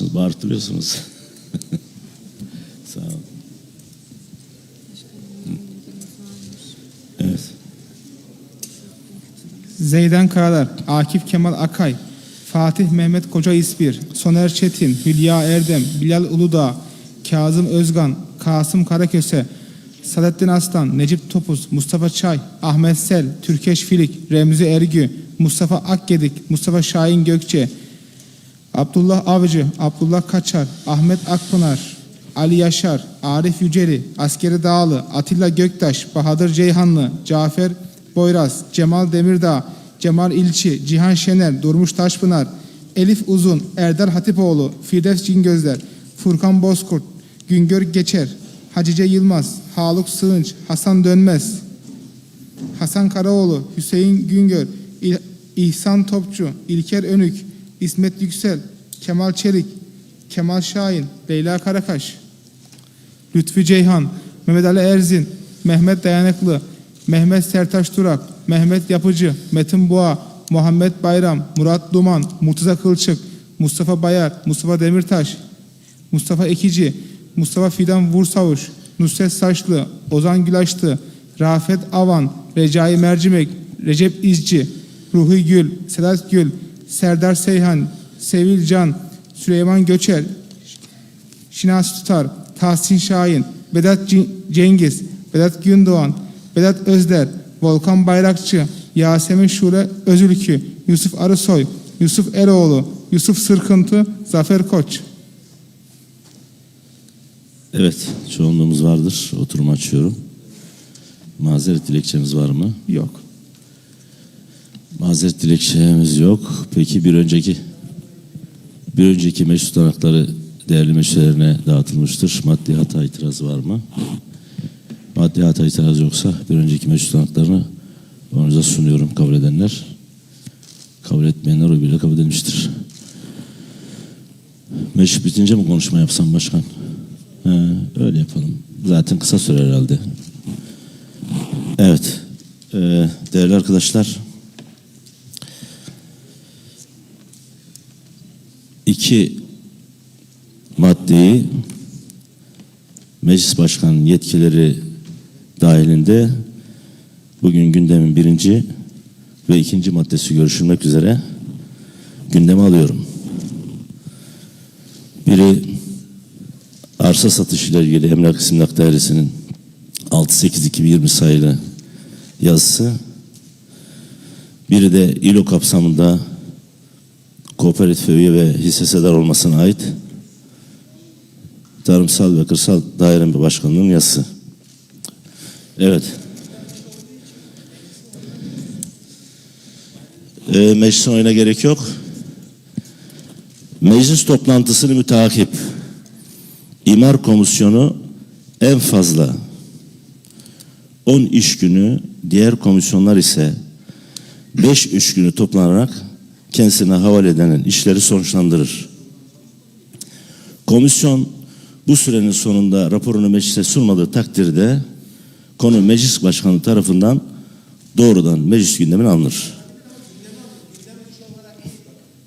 Bağırtırıyorsunuz. Sağ olun. Evet. Zeydan Kayalar, Akif Kemal Akay, Fatih Mehmet Koca İspir, Soner Çetin, Hülya Erdem, Bilal Uludağ, Kazım Özgan, Kasım Karaköse, Salettin Aslan, Necip Topuz, Mustafa Çay, Ahmet Sel, Türkeş Filik, Remzi Ergü, Mustafa Akgedik, Mustafa Şahin Gökçe, Abdullah Avcı, Abdullah Kaçar, Ahmet Akpınar, Ali Yaşar, Arif Yüceli, Askeri Dağlı, Atilla Göktaş, Bahadır Ceyhanlı, Cafer Boyraz, Cemal Demirdağ, Cemal İlçi, Cihan Şener, Durmuş Taşpınar, Elif Uzun, Erdal Hatipoğlu, Firdevs Cingözler, Furkan Bozkurt, Güngör Geçer, Hatice Yılmaz, Haluk Sığınç, Hasan Dönmez, Hasan Karaoğlu, Hüseyin Güngör, İhsan Topçu, İlker Önük, İsmet Yüksel, Kemal Çelik, Kemal Şahin, Leyla Karakaş, Lütfü Ceyhan, Mehmet Ali Erzin, Mehmet Dayanıklı, Mehmet Sertaş Durak, Mehmet Yapıcı, Metin Boğa, Muhammed Bayram, Murat Duman, Murtaza Kılçık, Mustafa Bayar, Mustafa Demirtaş, Mustafa Ekici, Mustafa Fidan Vursavuş, Nusret Saçlı, Ozan Gülaştı, Rafet Avan, Recai Mercimek, Recep İzci, Ruhi Gül, Sedat Gül, Serdar Seyhan, Sevil Can, Süleyman Göçer, Şinas Tutar, Tahsin Şahin, Vedat Cengiz, Vedat Gündoğan, Vedat Özder, Volkan Bayrakçı, Yasemin Şule Özülkü, Yusuf Arısoy, Yusuf Eroğlu, Yusuf Sırkıntı, Zafer Koç. Evet, çoğunluğumuz vardır. Oturum açıyorum. Mazeret dilekçemiz var mı? Yok. Mazeret dilekçemiz yok. Peki bir önceki bir önceki meclis tutanakları değerli meclislerine dağıtılmıştır. Maddi hata itirazı var mı? Maddi hata itirazı yoksa bir önceki meclis tutanaklarını onuza sunuyorum kabul edenler. Kabul etmeyenler o bile kabul edilmiştir. Meclis bitince mi konuşma yapsam başkan? He, öyle yapalım. Zaten kısa sürer herhalde. Evet. Ee, değerli arkadaşlar. İki maddeyi meclis başkanının yetkileri dahilinde bugün gündemin birinci ve ikinci maddesi görüşülmek üzere gündeme alıyorum. Biri arsa satışıyla ilgili Emlak İstimlak Dairesi'nin 6-8-2020 sayılı yazısı. Biri de İLO kapsamında kooperatif üye ve hissesedar olmasına ait Tarımsal ve Kırsal Daire Başkanlığı'nın yazısı. Evet. Ee, meclisin oyuna gerek yok. Meclis toplantısını müteakip İmar Komisyonu en fazla 10 iş günü, diğer komisyonlar ise 5 iş günü toplanarak kendisine havale edilen işleri sonuçlandırır. Komisyon bu sürenin sonunda raporunu meclise sunmadığı takdirde konu meclis başkanı tarafından doğrudan meclis gündemine alınır.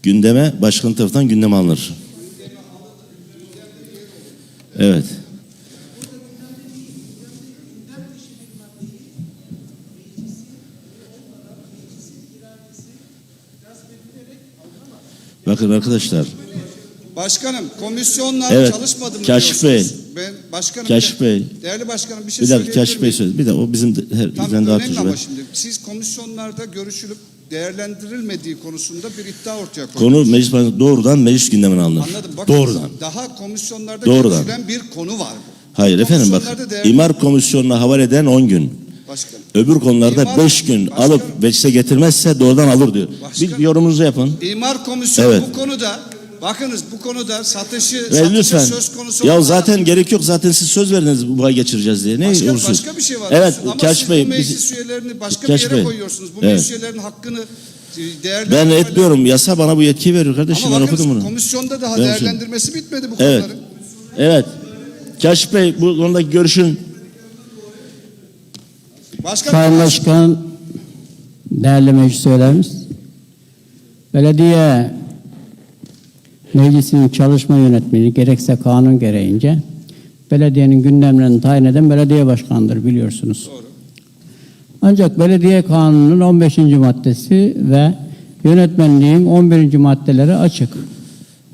Gündeme başkan tarafından gündeme alınır. Evet. Bakın arkadaşlar Başkanım komisyonlar Evet, çalışmadı mı Kaşif diyorsunuz? Ben başkanım Kaşif de- Bey. Değerli başkanım bir şey bir dakika Kaşif Bey söyledi. Bir de o bizim de, her, Tam önemli tecrübe. ama şimdi siz komisyonlarda görüşülüp değerlendirilmediği konusunda bir iddia ortaya Konu koydunuz. meclis doğrudan meclis gündemine alınır. Anladım. Bakın Doğrudan. Daha komisyonlarda Doğrudan. görüşülen bir konu var. Hayır efendim bak imar komisyonuna havale eden 10 gün. Başkanım. Öbür konularda İmar- 5 gün Başkanım. alıp meclise getirmezse doğrudan alır diyor. Başkanım. Bir yorumunuzu yapın. İmar komisyonu Evet. bu konuda bakınız bu konuda satışı, Ve satışı lütfen. söz konusu Ya zaten gerek yok zaten siz söz verdiniz bu ay geçireceğiz diye. Ne Başka, uğursuz? başka bir şey var. Evet Ama Kaş siz Bey. bu biz- meclis üyelerini başka Kaş bir yere Bey. koyuyorsunuz. Bu Evet. meclis üyelerinin hakkını e, ben etmiyorum. Yasa bana bu yetkiyi veriyor kardeşim. Ama ben okudum bunu. komisyonda daha Ben değerlendirmesi bitmedi bu Evet. konuların. Evet. Kaş Bey bu konudaki görüşün. Başka Sayın Başkan, değerli meclis üyelerimiz, belediye meclisin çalışma yönetmeni gerekse kanun gereğince belediyenin gündemlerini tayin eden belediye başkanıdır biliyorsunuz. Ancak belediye kanununun 15. maddesi ve yönetmenliğin 11. maddeleri açık.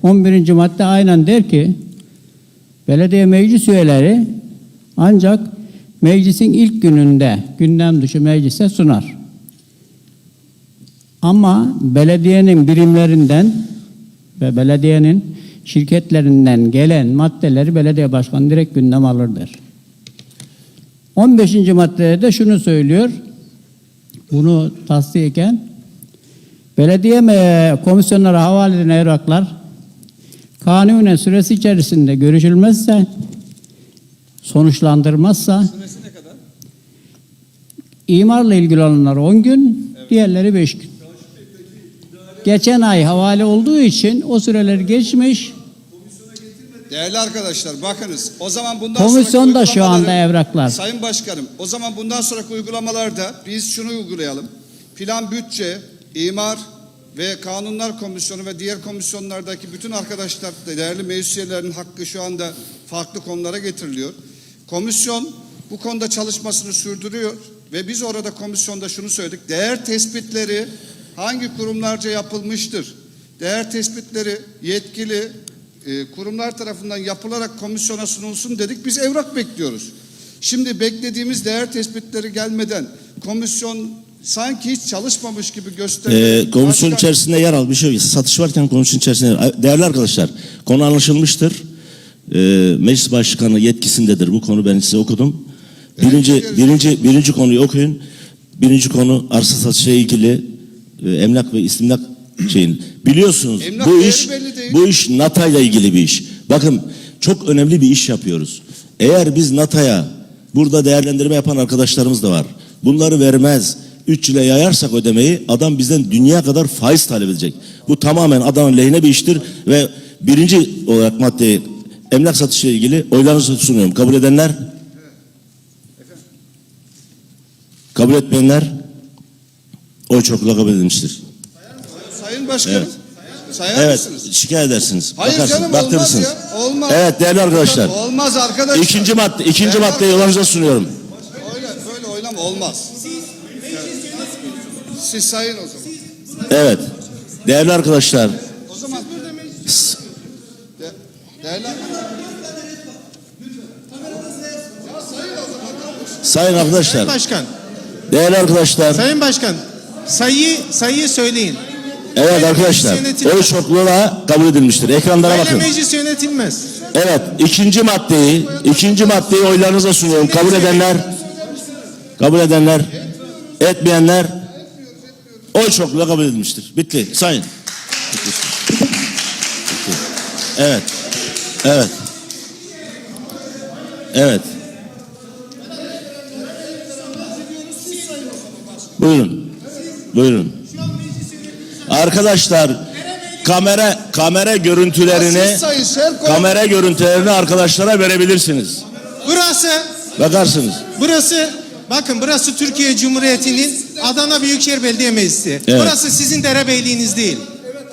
11. madde aynen der ki belediye meclis üyeleri ancak meclisin ilk gününde gündem dışı meclise sunar. Ama belediyenin birimlerinden ve belediyenin şirketlerinden gelen maddeleri belediye başkanı direkt gündem alırdır. 15. maddede de şunu söylüyor. Bunu tasdiken belediye komisyonlara havale edilen evraklar kanunen süresi içerisinde görüşülmezse sonuçlandırmazsa imarla ilgili olanlar 10 gün, diğerleri 5 gün. Geçen ay havale olduğu için o süreler geçmiş. Değerli arkadaşlar bakınız o zaman bundan Komisyonda sonraki şu anda evraklar. Sayın Başkanım o zaman bundan sonraki uygulamalarda biz şunu uygulayalım. Plan bütçe, imar ve kanunlar komisyonu ve diğer komisyonlardaki bütün arkadaşlar değerli meclis üyelerinin hakkı şu anda farklı konulara getiriliyor. Komisyon bu konuda çalışmasını sürdürüyor ve biz orada komisyonda şunu söyledik. Değer tespitleri hangi kurumlarca yapılmıştır? Değer tespitleri yetkili e, kurumlar tarafından yapılarak komisyona sunulsun dedik. Biz evrak bekliyoruz. Şimdi beklediğimiz değer tespitleri gelmeden komisyon sanki hiç çalışmamış gibi gösteriyor. Ee, komisyon Başka- içerisinde yer al bir şey satış varken komisyon içerisinde. Değerli arkadaşlar konu anlaşılmıştır. Ee, meclis başkanı yetkisindedir bu konu ben size okudum. Birinci, birinci, birinci konuyu okuyun. Birinci konu arsa satışla ilgili e, emlak ve istimlak şeyin. Biliyorsunuz Emlak bu değeri iş belli değil. bu iş NATO ile ilgili bir iş. Bakın çok önemli bir iş yapıyoruz. Eğer biz NATO'ya burada değerlendirme yapan arkadaşlarımız da var. Bunları vermez. 3 yıla yayarsak ödemeyi adam bizden dünya kadar faiz talep edecek. Bu tamamen adamın lehine bir iştir ve birinci olarak maddeyi emlak satışı ile ilgili oylarınızı sunuyorum. Kabul edenler? Kabul etmeyenler? Oy çokluğu kabul edilmiştir. Sayın Başkanım. Sayar Evet, mısınız? şikayet edersiniz. Hayır Bakarsınız, canım olmaz ya. Olmaz. Evet değerli arkadaşlar. Olmaz arkadaşlar. İkinci madde, ikinci Değerli maddeyi yollarınıza sunuyorum. Öyle, böyle oylama olmaz. Siz sayın o zaman. Evet. Değerli arkadaşlar, sayın arkadaşlar, Başkan, değerli arkadaşlar, Sayın Başkan, sayıyı sayıyı söyleyin. evet arkadaşlar, oy çokluğuna kabul edilmiştir. Ekranlara Böyle bakın. meclis yönetilmez. Evet, ikinci maddeyi, ikinci maddeyi oylarınıza sunuyorum. Kabul edenler, kabul edenler, etmeyenler, oy çokluğuna kabul edilmiştir. Bitti, sayın. Evet, evet, evet. Buyurun, buyurun. Arkadaşlar, kamera kamera görüntülerini kamera görüntülerini arkadaşlara verebilirsiniz. Burası, Bakarsınız. burası, bakın burası Türkiye Cumhuriyeti'nin Adana Büyükşehir Belediye Meclisi. Evet. Burası sizin derebeyliğiniz değil.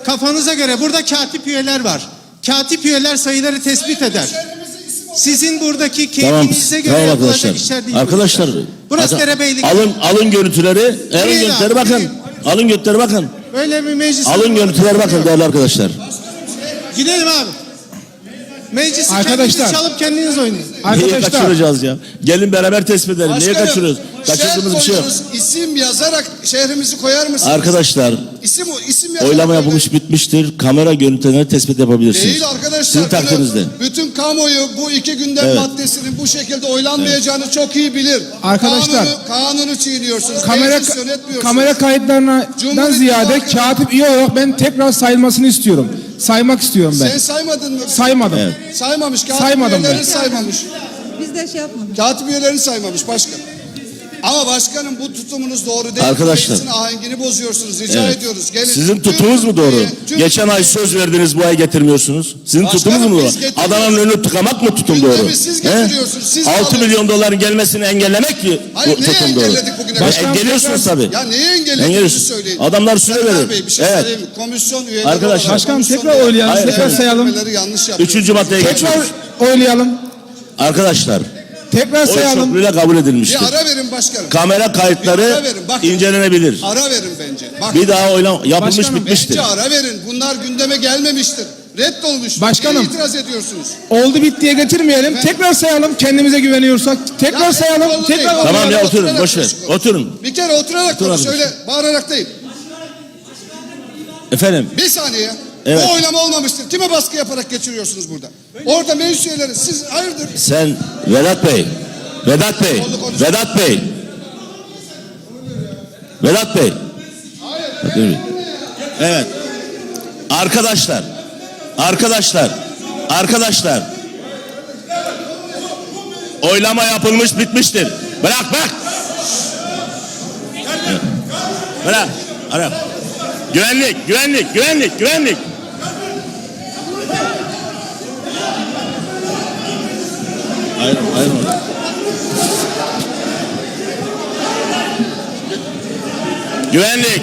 Kafanıza göre burada katip üyeler var. Katip üyeler sayıları tespit eder. Sizin buradaki Tamam, keyfinize göre tamam arkadaşlar. işler değil. Arkadaşlar, burası. Burası derebeylik. alın alın görüntüleri, alın görüntüleri bakın. Alın görüntüleri bakın. Böyle bir meclis. Alın görüntüleri bakın değerli arkadaşlar. Gidelim abi. Meclisi Arkadaşlar. kendiniz çalıp kendiniz oynayın. Niye Arkadaşlar kaçıracağız ya? Gelin beraber tespit edelim. Niye Başkanım, kaçırıyoruz? Kaçırdığımız bir şey yok. koyuyoruz. İsim yazarak şehrimizi koyar mısınız? Arkadaşlar, İsim o isim yazarak. oylama böyle- yapılmış bitmiştir. Kamera görüntülerini tespit yapabilirsiniz. Değil arkadaşlar. Sizin bunu takdirinizde. Bütün kamuoyu bu iki gündem Evet. maddesinin bu şekilde oylanmayacağını çok iyi bilir. Arkadaşlar, Kanunu, kanunu çiğniyorsunuz. kamera meclis yönetmiyorsunuz. kamera kayıtlarından ziyade İttifakı- katip üye olarak ben tekrar sayılmasını istiyorum. Saymak istiyorum ben. Sen saymadın mı? Saymadım. Evet. Saymamış. Katip Saymadım üyelerini ben. saymamış. Biz de şey yapmadık. Katip üyelerini saymamış başkan. Ama başkanım bu tutumunuz doğru değil. Arkadaşlar. Meclisin ahengini bozuyorsunuz. Rica Evet. ediyoruz. Gelin. Sizin tutumunuz mu doğru? Tüm Geçen ay söz verdiniz bu ay getirmiyorsunuz. Sizin Başkanım, tutumunuz mu doğru? Adana'nın önünü tıkamak mı tutum Gündemi doğru? siz He? getiriyorsunuz, siz 6 alıyorsunuz. milyon doların gelmesini engellemek mi Hayır, bu tutum doğru? engelledik bugüne E, kadar? Başkan, Engelliyorsunuz tekrar- tabii. Ya neyi engellediğinizi Engelliyorsunuz. söyleyin. Adamlar süre verir. Bir şey Evet. söyleyeyim mi? Komisyon üyeleri Arkadaşlar. Başkanım, tekrar oylayalım, tekrar sayalım. Üçüncü maddeye Tekrar geçiyoruz. oylayalım. Arkadaşlar Tekrar oy sayalım. çokluğuyla kabul edilmiştir. Bir ara verin başkanım. Kamera Bir ara kayıtları verin, bakın. incelenebilir. Ara verin bence. Bak, Bir daha oylam yapılmış Başkanım, bitmiştir. bence ara verin. Bunlar gündeme gelmemiştir. Reddolmuştur. Başkanım. Niye itiraz ediyorsunuz? Oldu bittiye getirmeyelim. Tekrar sayalım kendimize güveniyorsak. Tekrar Ya, sayalım. oldu Tekrar değil. Tamam ya oturun boş ver. Oturun. Bir kere oturarak Otur konuş. abi. Öyle bağırarak değil. Efendim Bir saniye. Evet. Bu oylama olmamıştır. Kime baskı yaparak geçiriyorsunuz burada? Orada meclis üyeleri siz hayırdır? sen Vedat Bey, Vedat Bey, Vedat Bey, Vedat Bey. Bey. Evet. Arkadaşlar, arkadaşlar, arkadaşlar. Oylama yapılmış bitmiştir. Bırak bırak. Bırak. Bırak. Güvenlik, güvenlik, güvenlik, güvenlik. Hayır, hayır. Güvenlik.